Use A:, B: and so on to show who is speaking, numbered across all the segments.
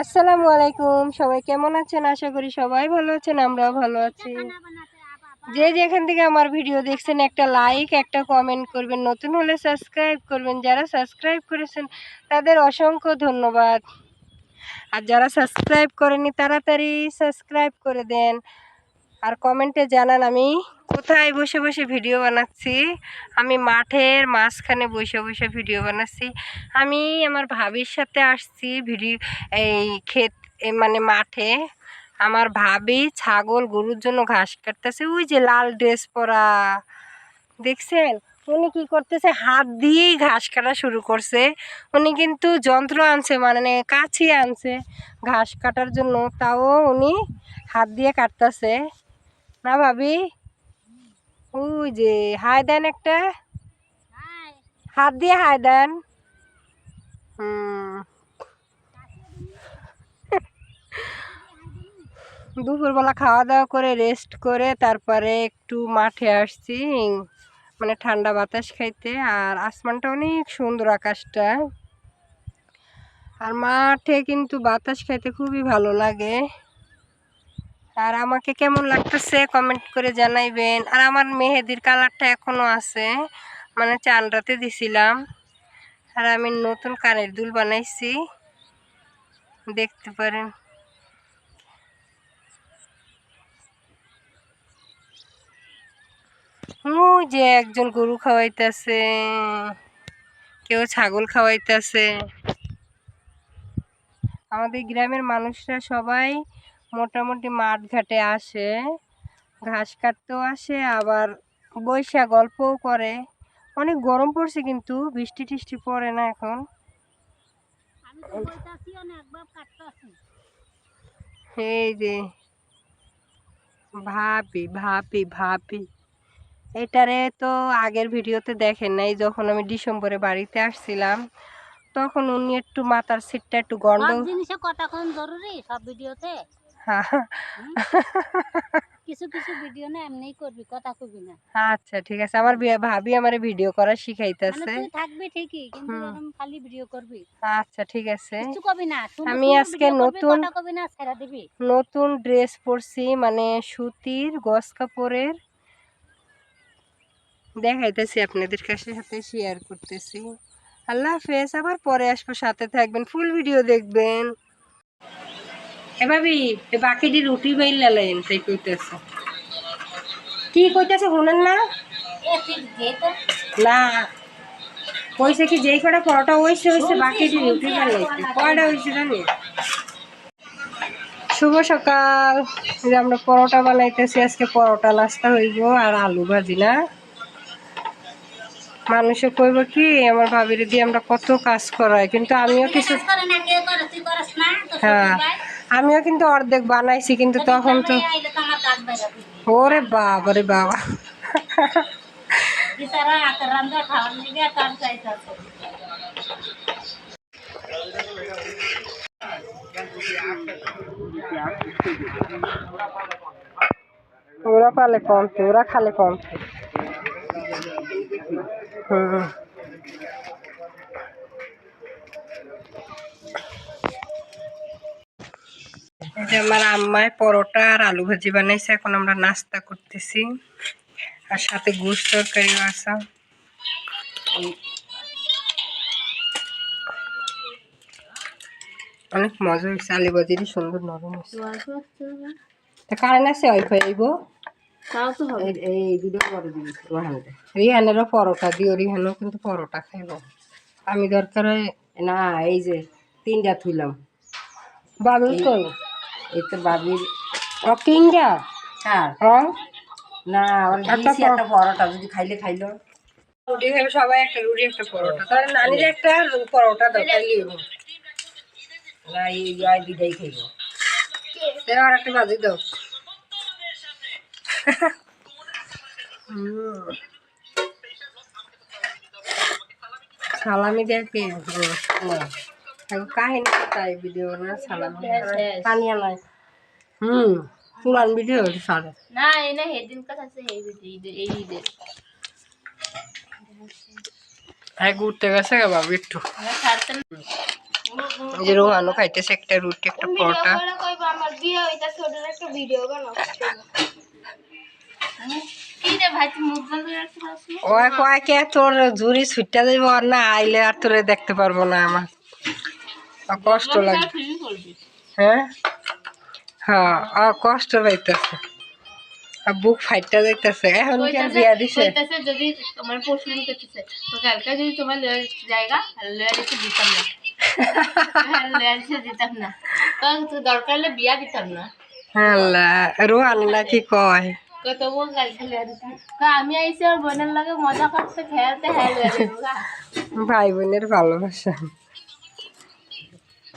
A: আসসালামু আলাইকুম। সবাই কেমন আছেন? আশা করি সবাই ভালো আছেন, আমরাও ভালো আছি। যে যেখান থেকে আমার ভিডিও দেখছেন, একটা লাইক একটা কমেন্ট করবেন, নতুন হলে সাবস্ক্রাইব করবেন। যারা সাবস্ক্রাইব করেছেন, তাদের অসংখ্য ধন্যবাদ। আর যারা সাবস্ক্রাইব করেনি তাড়াতাড়ি সাবস্ক্রাইব করে দেন। আর কমেন্টে জানান আমি কোথায় বসে বসে ভিডিও বানাচ্ছি? আমি মাঠের মাঝখানে বসে বসে ভিডিও বানাচ্ছি। আমি আমার ভাবির সাথে আসছি ভিডিও, এই ক্ষেত মানে মাঠে। আমার ভাবি ছাগল, গরুর জন্য ঘাস কাটতেছে। ওই যে লাল ড্রেস পরা। দেখছেন? উনি কি করতেছে? হাত দিয়েই ঘাস কাটা শুরু করছে। উনি কিন্তু যন্ত্র আনছে মানে কাছি আনছে ঘাস কাটার জন্য। তাও উনি হাত দিয়ে কাটতেছে। না ভাবি? ওই যে হাই দেন একটা। হাত দিয়ে হাই দেন। দুপুরবেলা খাওয়া দাওয়া করে রেস্ট করে তারপরে একটু মাঠে আসছি। মানে ঠান্ডা বাতাস খাইতে। আর আসমানটা অনেক সুন্দর আকাশটা। আর মাঠে কিন্তু বাতাস খাইতে খুবই ভালো লাগে। আর আমাকে কেমন লাগতেছে কমেন্ট করে জানাইবেন। আর আমার মেহেদির কালারটা এখনও আছে মানে চানটাতে দিছিলাম। আর আমি নতুন কানের দুল বানাইছি, দেখতে পারেন। যে একজন গরু খাওয়াইতেছে, কেউ ছাগল খাওয়াইতেছে। আমাদের গ্রামের মানুষরা সবাই মোটামুটি মাঠ ঘাটে আসে ঘাস কাটতেও আসে আবার বৈশা গল্পও করে। অনেক গরম পড়ছে কিন্তু বৃষ্টি টিষ্টি পড়ে না এখন। এই যে ভাবি ভাবি ভাবি এটারে তো আগের ভিডিওতে দেখেন নাই যখন আমি ডিসেম্বরে বাড়িতে আসছিলাম তখন উনি একটু মাথার সিটটা একটু গন্ড
B: সব জিনিসে কথা কোন জরুরি সব ভিডিওতে? কিছু কিছু ভিডিও না এমনিই করবি কথা কবি না।
A: আচ্ছা ঠিক আছে। আমার ভাবি আমার ভিডিও করা
B: মানে
A: শিখাইতেছে
B: তুই থাকবি ঠিকই কিন্তু। এরকম খালি ভিডিও করবি।
A: আচ্ছা ঠিক আছে।
B: কিছু কবি না
A: আমি আজকে নতুন-
B: কবি না ছেড়ে দিবি।
A: নতুন ড্রেস পরছি মানে সুতির গস কাপড়ের। দেখাইতেছি আপনাদের কাছে সাথে শেয়ার করতেছি। আল্লাহ হাফেজ আবার পরে আসব সাথে থাকবেন ফুল ভিডিও দেখবেন। এ ভাবি এ বাকিটি রুটি বাইল লাইন তাই কইতেছে। কি কইতেছে শুনেন না? না। কইছে কি যেই কটা পরোটা হইছে হইছে বাকিটি রুটি বানাইছে। কয়টা হইছে জানি? শুভ সকাল। যে আমরা পরোটা বানাইতেছি আজকে পরোটা নাস্তা হইব আর আলু ভাজি না? মানুষে কইব কি আমার ভাবির দিয়ে আমরা কত কাজ করাই কিন্তু আমিও কিছু হ্যাঁ। আমিও কিন্তু অর্ধেক বানাইছি কিন্তু তখন তো ওরে বাবা। রে বাবা ওরা পালে কম ওরা খালে কম হুম। যে আমার আম্মায় পরোটা আর আলু ভাজি বানাইছে এখন আমরা নাস্তা করতেছি। আর সাথে গোশ তরকারিও আসা অনেক মজা হয়েছে আলু ভাজিরই সুন্দর নরম হয়েছে। তা কারেন্ট আছে? ওয়াইফাই আইব?
B: তো
A: রিহানেরও পরোটা দিও রিহানও কিন্তু পরোটা খাইব। আমি দরকার হয়
C: না এই যে তিনটা থুইলাম।
A: বাবুল কই
C: এই তো বাবির
A: ও কিংডা
C: চার
A: হ্যাঁ?
C: না
A: একটা
C: পরোটা যদি খাইলে খাইলো।
A: রুটি খাবে সবাই একটা রুটি একটা পরোটা। তাহলে নানির একটা পরোটা তাইলে হইব।
C: না এই জয় দুটাই খাইলো
A: আর একটা ভাজি দাও। সালামি দেখে এখন কাহিনী তাই ভিডিও না সালামি পানিয়া নাই হুম পুরান ভিডিও সারে
B: না এই না হেদিন কথা আছে এই ভিডিও এই ঈদের
A: হ্যাঁ ঘুরতে গেছে গা বাবু একটু। যে রোহানও খাইতেছে একটা রুটি একটা পরোটা।
B: আমার বিয়ে হইতাছে ওটার একটা ভিডিও বানাও। কি রে ভাই তুই মুখ বন্ধ রাখতে পারছ না?
A: ওই কয় তোর ঝুরি ছুটটা যাইব আর না আইলে আর তোরে দেখতে পারব না আমার। কষ্ট লাগে। হ্যাঁ? হ্যাঁ আর কষ্ট পাইতেছে। আর বুক ফাইটটা যাইতেছে এখন কি আর বিয়া দিছে?
B: কইতাছে যদি তোমার প্রশ্ন করতেছে তো কালকে যদি তোমার লয়ার জায়গা লয়ার এসে দিতাম না। লয়ার এসে দিতাম না। তো তো দরকার হলে বিয়া দিতাম না।
A: আল্লাহ কয়?
B: কত কালকে লয়ার দিতাম। তো আমি আর বোনের লগে মজা করতে খেলতে হ্যাঁ লয়ার
A: ভাই বোনের ভালোবাসা।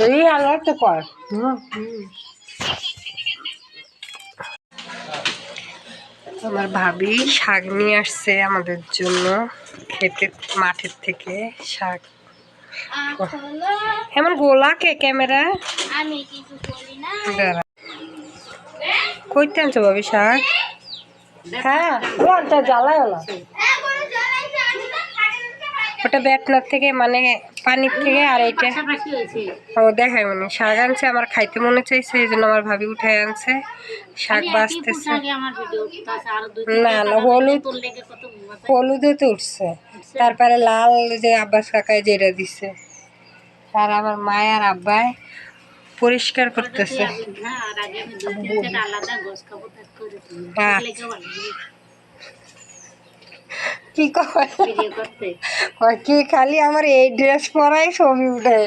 A: তুই আলো তো কর। আমার ভাবি শাক নিয়ে আসছে আমাদের জন্য খেতে মাঠের থেকে শাক। এমন গোলাকে ক্যামেরা?
B: আমি কিছু বলি না।
A: দাঁড়া। কইতে আনছো ভাবি শাক? হ্যাঁ। ওটা জ্বালায় না। ওটা বেতনার থেকে মানে পানির থেকে আর এইটা ও দেখাই মানে শাক আনছে আমার খাইতে মনে চাইছে এই জন্য আমার ভাবি উঠাই আনছে। শাক বাঁচতেছে।
B: দুই
A: না না হলুদ
B: তোর
A: হলুদও তো উঠছে। তারপরে লাল যে আব্বাস কাকায় যেটা দিছে। আর আমার মায়ের পরিষ্কার করতেছে।
B: আর আমি দুই তিন চারটা আলাদা গোস খাব তার করে দিই
A: হ্যাঁ।
B: লেগে ভালো
A: কি কয়? কি খালি আমার এই ড্রেস পরাই ছবি উঠে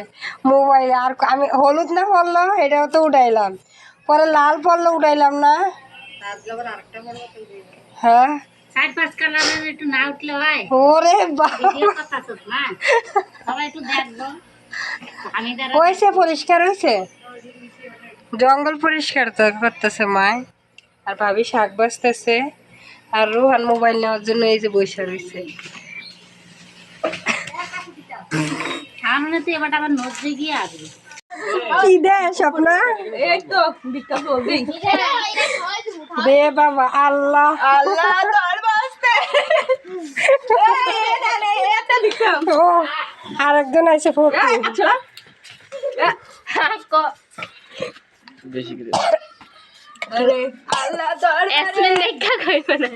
A: মোবাইলে। আর আমি হলুদ না পড়ল এটাও তো উঠাইলাম। পরে লাল পড়ল উঠাইলাম না। হ্যাঁ।
B: একটু না উঠলে হয়।
A: ওরে
B: সবাই একটু দেখব।
A: হয়েছে পরিষ্কার হয়েছে? জঙ্গল পরিষ্কার তো করতেছে মায় আর ভাবি শাক বাঁচতেছে। আর রোহান মোবাইল নেওয়ার জন্য এই যে বৈশা রয়েছে কি দে স্বপ্ন? দে বাবা আল্লাহ। আরেকজন আছে ফটো
B: এসমেন দেখা কইবে না।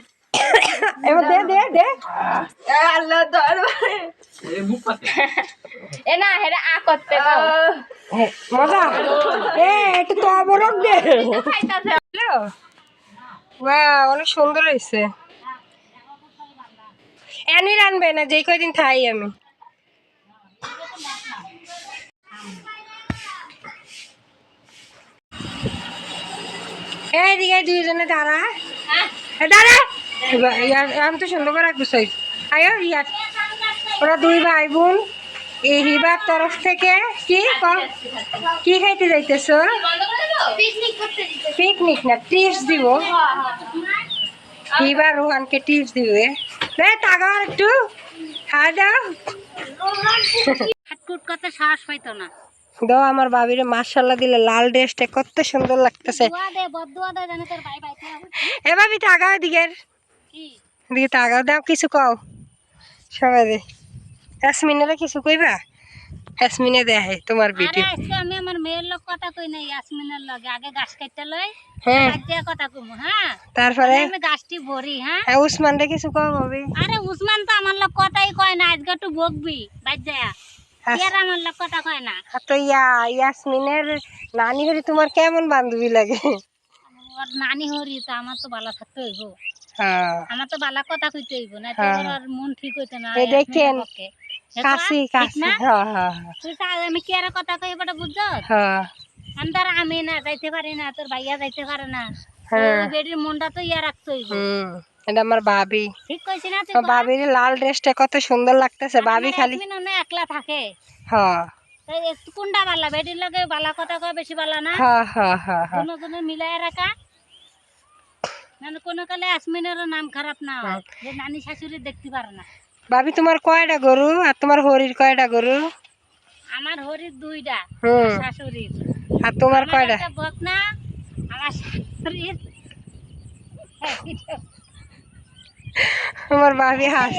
A: এবার দে দে দে।
B: এ না হেরে আ করতে দাও।
A: মজা। এ একটু তো অবরোধ দে।
B: খাইতাছে।
A: অনেক সুন্দর হয়েছে এনি রানবে না যেই কয়দিন থাই আমি। এইদিকে দুইজনে দাঁড়া। এ দাঁড়া। আমি তো সুন্দর করে গুছাই আয়ো ইয়ার। ওরা দুই ভাই বোন এই হিবার তরফ থেকে কি ক- কি খাইতে যাইতেছ?
B: পিকনিক করতে দিতে
A: পিকনিক না টিপস দিব। হিবার রোহানকে টিপস দিবে। তাগার একটু। খাওয়া দাও।
B: হাটকুট করতে সাহস পাইতো না।
A: দাও আমার বাবিরে মার্শাল্লাহ দিলে লাল ড্রেসটা কত সুন্দর লাগতেছে। এ ভাবি তাগাও দিকের দিকে তাগাও দাও কিছু কও। সবাই দে। ইয়াসমিনেরা কিছু কইবা? ইয়াসমিনে তোমার
B: আজকে আমি আমার মেয়ের লোক কথা কই নাই ইয়াসমিনের লগে। আগে গাছ কাটতে লই
A: হ্যাঁ।
B: কথা কমু হ্যাঁ?
A: তারপরে?
B: আমি গাছটি ভরি হ্যাঁ?
A: হ্যাঁ উসমানরে কিছু কও ভাবি
B: আরে উসমান তো আমার লোক কথাই কয় না আজকে একটু বকবি বাদ যায়
A: তো ইয়া ইয়াসমিনের নানি হরি তোমার কেমন বান্ধবী লাগে?
B: ওর নানি হরি তো আমার তো বালা থাকতে হইব।
A: হ্যাঁ।
B: আমার তো বালা কথা কইতে হইব না তো
A: হ্যাঁ।
B: ওর মন ঠিক হইতে না
A: দেখেন, কাশি কাশি? হ্যাঁ
B: তুই আমি কি আর কথা কই এবারে বুঝছ?
A: হ্যাঁ।
B: আন্দার আমি না যাইতে পারি না তোর ভাইয়া যাইতে পারে না। বেডির মনটা তো ইয়া রাখতে হইব।
A: এটা আমার ভাবি
B: ঠিক কইছি না তুই
A: ভাবির লাল ড্রেসটা কত সুন্দর লাগতেছে ভাবি খালি।
B: না একলা থাকে।
A: হ্যাঁ।
B: একটু কোনটা বালা? বেডির লগে বালা কথা কয় বেশি বালা না?
A: হ্যাঁ হ্যাঁ হ্যাঁ
B: কোনো জনে রাখা। কোনো কালে আসমিনেরও নাম খারাপ না যে নানি শাশুড়ি দেখতে পারে না।
A: ভাবি তোমার কয়টা গরু আর তোমার হরির কয়টা গরু?
B: আমার হরির দুইটা শাশুড়ির।
A: আর তোমার কয়টা?
B: আমার শাশুড়ির।
A: আমার ভাবি হাস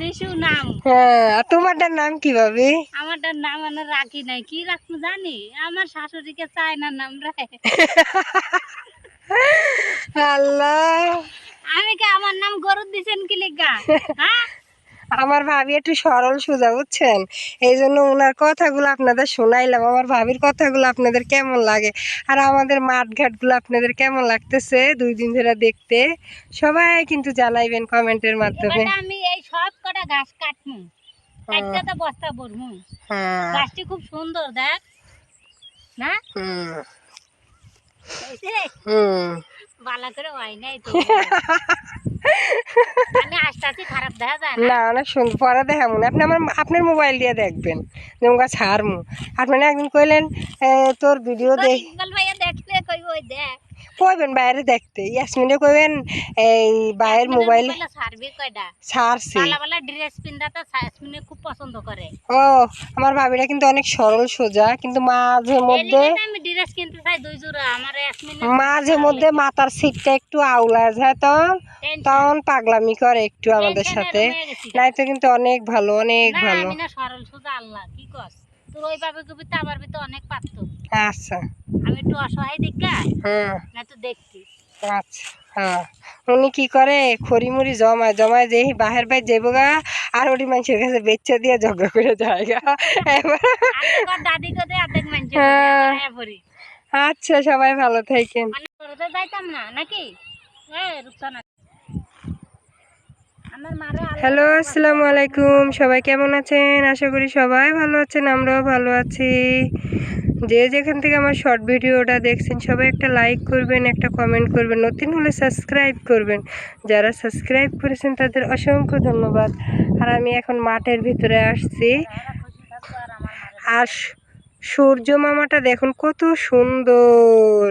B: বিশু নাম।
A: হ্যাঁ আর তোমারটার নাম কি ভাবি?
B: আমারটার নাম আমি রাখি নাই। কি রাখব জানি? আমার শাশুড়িকে চায় না নাম রাখে
A: আল্লাহ।
B: আমি কি আমার নাম গরু দিছেন কি লিখা হ্যাঁ?
A: আমার ভাবি একটু সরল সোজা বুঝছেন? এই জন্য ওনার কথাগুলো আপনাদের শোনাইলাম। আমার ভাবির কথাগুলো আপনাদের কেমন লাগে? আর আমাদের মাঠঘাটগুলো আপনাদের কেমন লাগতেছে দুই দিন ধরে দেখতে? সবাই কিন্তু জানাইবেন কমেন্টের মাধ্যমে।
B: আমি এই সব কটা ঘাস কাটমু। কাটতে তো বস্তা ভরমু।
A: হ্যাঁ।
B: গাছটি খুব সুন্দর দেখ। না?
A: হুম। হুম।
B: বালা করে হয় নাই তো। আমি আস্তে আস্তে খারাপ দেখা যায় না।
A: না অনেক সুন্দর পরে দেখাবো না। আপনি আমার আপনার মোবাইল দিয়ে দেখবেন। যেমন ছাড়মু। আপনি না একদিন কইলেন তোর ভিডিও দেখ
B: দেখলে কইব ওই দেখ।
A: কইবেন বাইরে দেখতে? ইয়াসমিনে কইবেন এই বাইরের মোবাইল
B: কয়টা ড্রেস সাসমিনে খুব পছন্দ করে।
A: ও আমার ভাবিটা কিন্তু অনেক সরল সোজা কিন্তু মাঝে মধ্যে
B: আমি ড্রেস কিনতে চাই দুই জোড়া আমার ইয়াসমিনে
A: মাঝে মধ্যে মাথার সিটটা একটু আউলা যায় তখন তখন পাগলামি করে একটু আমাদের সাথে। নাইতো কিন্তু অনেক ভালো অনেক ভালো।
B: আমি না সরল সোজা আল্লাহ কি কস? তোর ওইভাবে কবি তো আমার ভিতরে অনেক পারত
A: আচ্ছা।
B: আমি একটু অসহায় দেখা
A: হুম
B: না তো দেখতি।
A: আচ্ছা হ্যাঁ। উনি কি করে? খড়িমুড়ি জমায় জমায় যে বাহের বাইর যাইব গা আর ওটি মানুষের কাছে বেচা দিয়ে ঝগড়া করে যায় গা।
B: দাদি কোথায় অর্ধেক মানছে
A: হ্যাঁ। আচ্ছা সবাই ভালো থাকেন।
B: মানে যাইতাম না নাকি?
A: হ্যালো আসসালামু আলাইকুম। সবাই কেমন আছেন? আশা করি সবাই ভালো আছেন আমরাও ভালো আছি। যে যেখান থেকে আমার শর্ট ভিডিওটা দেখছেন, সবাই একটা লাইক করবেন, একটা কমেন্ট করবেন, নতুন হলে সাবস্ক্রাইব করবেন। যারা সাবস্ক্রাইব করেছেন, তাদের অসংখ্য ধন্যবাদ। আর আমি এখন মাঠের ভিতরে আসছি।
B: আর
A: সূর্য মামাটা দেখুন কত সুন্দর।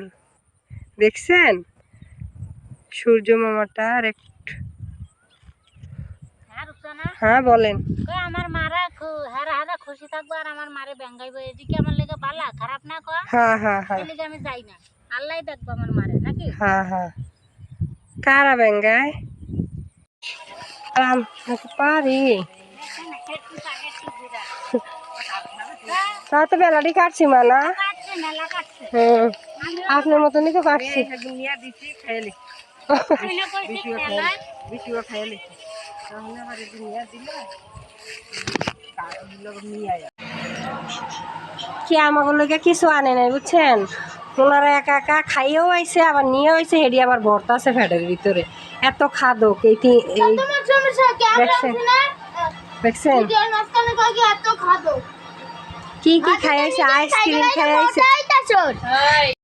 A: দেখছেন? সূর্য মামাটা আর এক
B: হ্যাঁ
A: হ্যাঁ বলেন
B: আমার মারা হারা হারা খুশি থাকব আর আমার মারে বেঙ্গাইবো এদিকে আমার লেগে বালা খারাপ না কয়?
A: হ্যাঁ হ্যাঁ হ্যাঁ।
B: এদিকে আমি যাই না। আল্লাহ দেখব আমার মারে নাকি?
A: হ্যাঁ হ্যাঁ। কারা তো পারি? তা তো বেলাটি কাটছি মা না?
B: কাটছে মেলা কাটছে।
A: হুম। আপনার মতনই তো কাটছি।
B: আমি না কইছি মেলা
A: কি আমাকে লোকে কিছু আনে নাই বুঝছেন? ওনারা একা একা খাইয়েও আইছে আবার নিয়েও আইছে হেডি আবার ভর্তা আছে ফ্যাটের ভিতরে। এত খাদক এই এই দেখছেন? দেখছেন? কি কি খাই আইসক্রিম খাই আইছে?